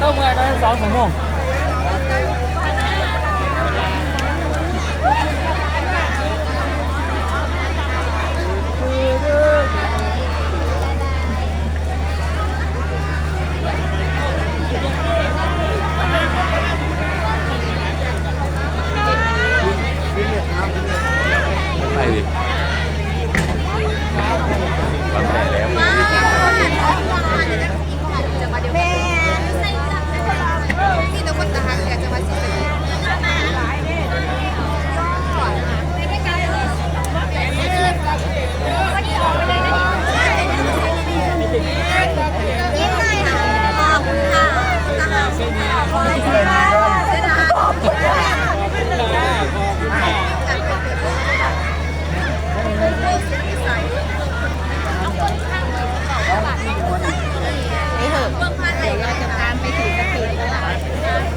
เข้าเมืองได้สองชั่วโมง ไปดิวางแผนแล้ว แม่มีแต่คนตะหักอยากจะมาสิยิ้มหน่อยค่ะขอบคุณค่ะตะหักขอบคุณค่ะเจ๊ดาขอบคุณค่ะนี่เหอะเบื้องพันไหนเราจะตามไปถึงกระถิ่นแล้วล่ะ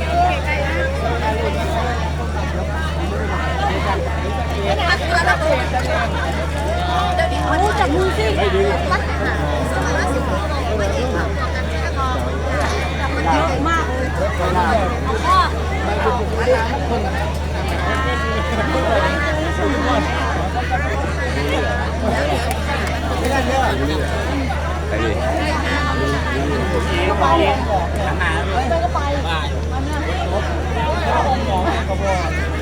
โอ้จับมือสิวัดหาสมัยละสิบไม่ได้ทำกันแค่พอมันเยอะมากเลยพ่อไปดิพ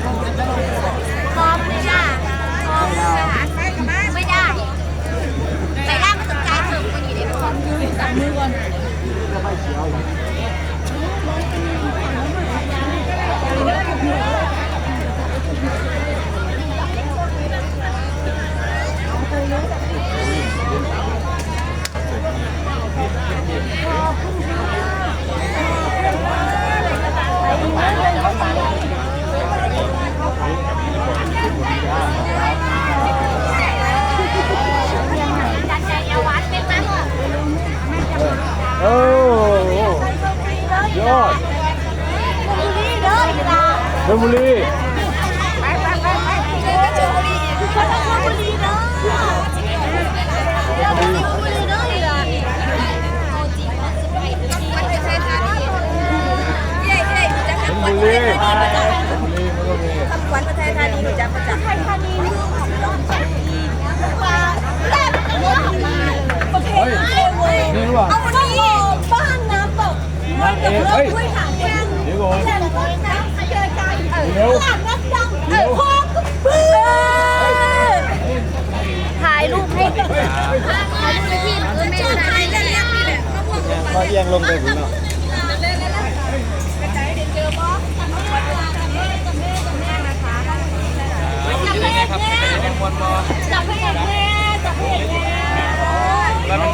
จับมือก่อน จัดใจยาวัดเป็นไหม โอ้ยอด นี่เด้ออี ลาชลบุรีไปไปไปไปเจอกันชลบุรีชลบุรีเด้อชลบุรีเด้ออีลามันเป็นเส้นทางนี้เย้เย้จะชลทำบุวันรีเทศธานีชลบุรีมันก็มีทำวันประเทศธานีหนูจะประจักษ์ไทยธานีนี่ประเทศเทเวนี่รู้ป่ะเอาวันนี้บ้านน้ำตกนางเอกเฮ้ยด้วยหางแข้งเดี๋ยว เดี๋ยวอหลังนักดังเออพ่อก็เบื่อถ่ายรูปให้ถ่ายรูปให้พี่เม่ถ่ายเล่นๆนี่แหละเขาบอกว่าก็เอียงลงไปถึงแล้วกระจายเด็กเจอบอสกับแม่กับแม่กับแม่กับแม่นะคะจับเพลงแม่จับเพลงแม่จับเพลงแม่